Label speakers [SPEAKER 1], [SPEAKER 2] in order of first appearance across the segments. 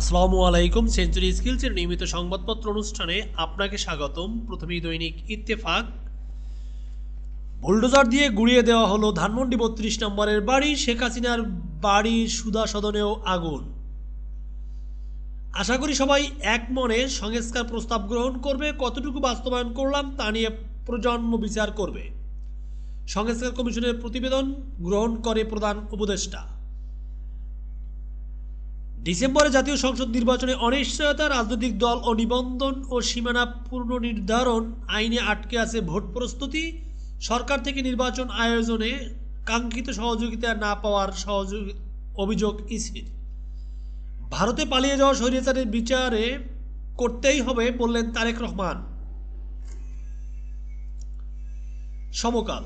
[SPEAKER 1] আসসালামু আলাইকুম সেঞ্চুরি স্কিলসের নিয়মিত সংবাদপত্র অনুষ্ঠানে আপনাকে স্বাগতম। প্রথমেই দৈনিক ইত্তেফাক। বুলডোজার দিয়ে গুড়িয়ে দেওয়া হলো ধানমন্ডি বত্রিশ নম্বরের বাড়ি, শেখ হাসিনার বাড়ির সুদা সদনেও আগুন। আশা করি সবাই এক মনে সংস্কার প্রস্তাব গ্রহণ করবে, কতটুকু বাস্তবায়ন করলাম তা নিয়ে প্রজন্ম বিচার করবে। সংস্কার কমিশনের প্রতিবেদন গ্রহণ করে প্রধান উপদেষ্টা। ডিসেম্বরে জাতীয় সংসদ নির্বাচনে অনিশ্চয়তা, রাজনৈতিক দল ও নিবন্ধন ও সীমানা পুনর্নির্ধারণ আইনে আটকে আছে ভোট প্রস্তুতি। সরকার থেকে নির্বাচন আয়োজনে কাঙ্ক্ষিত সহযোগিতা না পাওয়ার সহযোগ অভিযোগ ইসির। ভারতে পালিয়ে যাওয়া স্বৈরাচারের বিচারে করতেই হবে বললেন তারেক রহমান। সমকাল।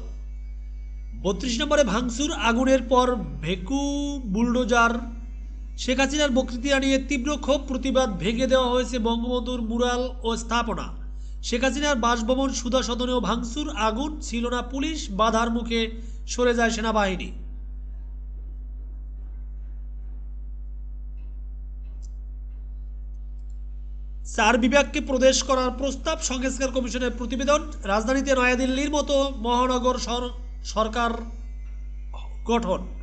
[SPEAKER 1] বত্রিশ নম্বরে ভাঙচুর, আগুনের পর ভেকু বুলডোজার শেখ হাসিনার বক্তৃতা নিয়ে তীব্র ক্ষোভ প্রতিবাদ ভেঙে দেওয়া হয়েছে বঙ্গবন্ধুর মুরাল ও স্থাপনা। শেখ হাসিনার বাসভবন সুধা সদনেও ভাঙচুর, আগুন ছিল না, পুলিশ বাধার মুখে সরে যায় সেনাবাহিনী। চার বিভাগকে প্রদেশ করার প্রস্তাব সংস্কার কমিশনের প্রতিবেদন। রাজধানীতে নয়াদিল্লির মতো মহানগর সর- সরকার গঠন।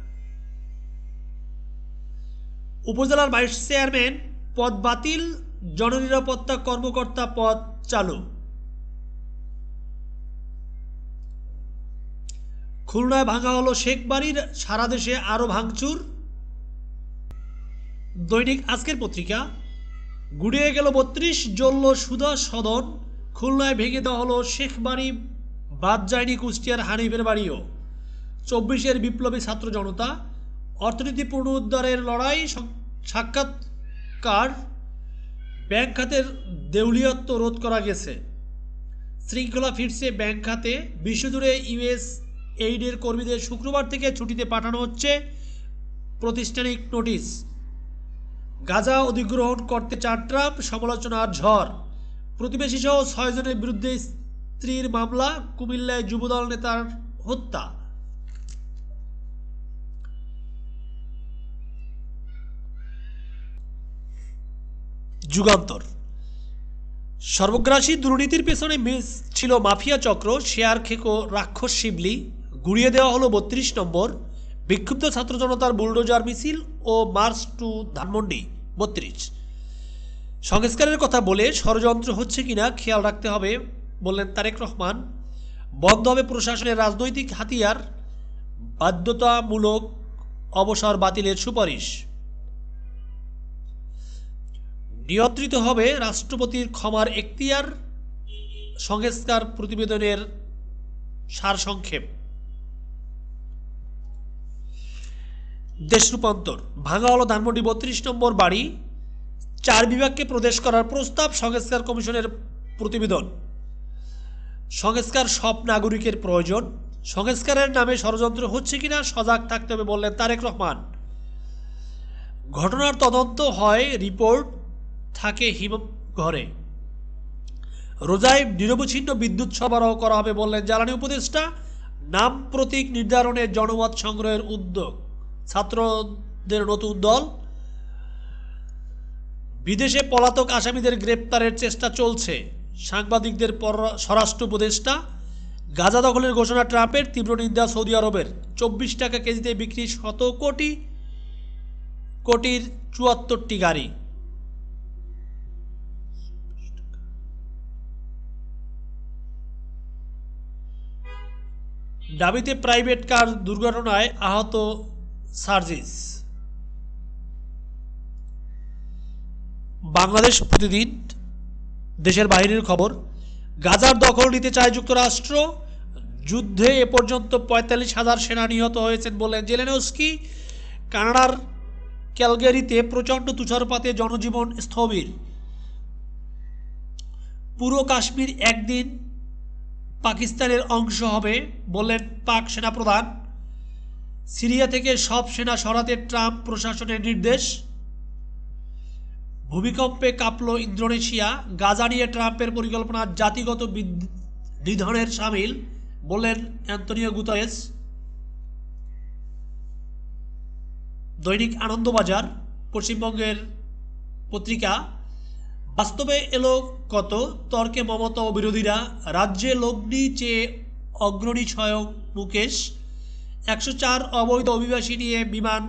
[SPEAKER 1] উপজেলার ভাইস চেয়ারম্যান, পদ বাতিল, জননিরাপত্তা কর্মকর্তা পদ চালু। খুলনায় ভাঙা হলো শেখ বাড়ির, সারা দেশে আরও ভাঙচুর। দৈনিক আজকের পত্রিকা, গুড়িয়ে গেল বত্রিশ জ্বলল সুধা সদন, খুলনায় ভেঙে দেওয়া হলো শেখ বাড়ি, বাদ যায়নি কুষ্টিয়ার হানিফের বাড়িও। চব্বিশের বিপ্লবী ছাত্র জনতা অর্থনীতি পুনরুদ্ধারের লড়াই সাক্ষাৎকার, ব্যাংক খাতের দেউলিয়ত্ব রোধ করা গেছে। শৃঙ্খলা ফিরছে ব্যাংক খাতে। বিশ্বজুড়ে ইউএস এইডের কর্মীদের শুক্রবার থেকে ছুটিতে পাঠানো হচ্ছে প্রতিষ্ঠানিক নোটিশ। গাজা অধিগ্রহণ করতে চার ট্রাম্প, সমালোচনার ঝড়। প্রতিবেশী সহ ছয়জনের বিরুদ্ধে স্ত্রীর মামলা, কুমিল্লায় যুবদল নেতার হত্যা। যুগান্তর। সর্বগ্রাসী দুর্নীতির পেছনে মিস ছিল মাফিয়া চক্র, শেয়ার খেকো, রাক্ষস শিবলি। গুড়িয়ে দেওয়া হলো বত্রিশ নম্বর। বিক্ষুব্ধ ছাত্র জনতার বুলডোজার মিছিল ও মার্চ টু ধানমন্ডি, বত্রিশ। সংস্কারের কথা বলে ষড়যন্ত্র হচ্ছে কিনা খেয়াল রাখতে হবে, বললেন তারেক রহমান। বন্ধ হবে প্রশাসনের রাজনৈতিক হাতিয়ার, বাধ্যতামূলক অবসর বাতিলের সুপারিশ। নিয়ন্ত্রিত হবে রাষ্ট্রপতির ক্ষমার এখতিয়ার, সংস্কার প্রতিবেদনের সারসংক্ষেপ। দেশ রূপান্তর ভাঙা হলো ধানমন্ডি বত্রিশ নম্বর বাড়ি, চার বিভাগকে প্রদেশ করার প্রস্তাব, সংস্কার কমিশনের প্রতিবেদন। সংস্কার সব নাগরিকের প্রয়োজন। সংস্কারের নামে ষড়যন্ত্র হচ্ছে কিনা, সজাগ থাকতে হবে বললেন তারেক রহমান। ঘটনার তদন্ত হয় রিপোর্ট থাকে হিম ঘরে। রোজায় নিরবচ্ছিন্ন বিদ্যুৎ সরবরাহ করা হবে বললেন জ্বালানি উপদেষ্টা। নাম প্রতীক নির্ধারণে জনমত সংগ্রহের উদ্যোগ। ছাত্রদের নতুন দল। বিদেশে পলাতক আসামিদের গ্রেপ্তারের চেষ্টা চলছে। সাংবাদিকদের স্বরাষ্ট্র উপদেষ্টা। গাজা দখলের ঘোষণা ট্রাম্পের, তীব্র নিন্দা সৌদি আরবের। চব্বিশ টাকা কেজিতে বিক্রি শত কোটি, কোটির চুয়াত্তরটি গাড়ি। দাবিতে প্রাইভেট কার দুর্ঘটনায় আহত সার্জিস। বাংলাদেশ প্রতিদিন দেশের বাইরের খবর, গাজার দখল নিতে চায় যুক্তরাষ্ট্র। যুদ্ধে এ পর্যন্ত পঁয়তাল্লিশ হাজার সেনা নিহত হয়েছেন বললেন জেলেনস্কি। কানাডার ক্যালগেরিতে প্রচণ্ড তুষারপাতে জনজীবন স্থবির। পুরো কাশ্মীর একদিন পাকিস্তানের অংশ হবে, বললেন পাক সেনাপ্রধান। সিরিয়া থেকে সব সেনা সরাতে ট্রাম্প প্রশাসনের নির্দেশ। ভূমিকম্পে কাঁপল ইন্দোনেশিয়া। গাজা নিয়ে ট্রাম্পের পরিকল্পনা জাতিগত নিধনের সামিল, বললেন অ্যান্তনিও গুতারেস দৈনিক আনন্দবাজার, পশ্চিমবঙ্গের পত্রিকা। বাস্তবে এলো কত? তর্কে মমতা ও বিরোধীরা। রাজ্যে লগ্নি চেয়ে অগ্রণী স্বয়ং মুকেশ। একশো চার অবৈধ অভিবাসী নিয়ে বিমান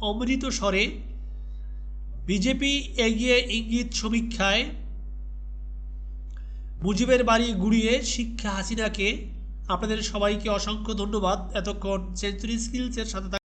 [SPEAKER 1] অমৃতসরে বিজেপি এগিয়ে ইঙ্গিত সমীক্ষায়। মুজিবের বাড়ি গুড়িয়ে শিক্ষা হাসিনাকে। আপনাদের সবাইকে অসংখ্য ধন্যবাদ। এতক্ষণ সেঞ্চুরি স্কিলসের সাথে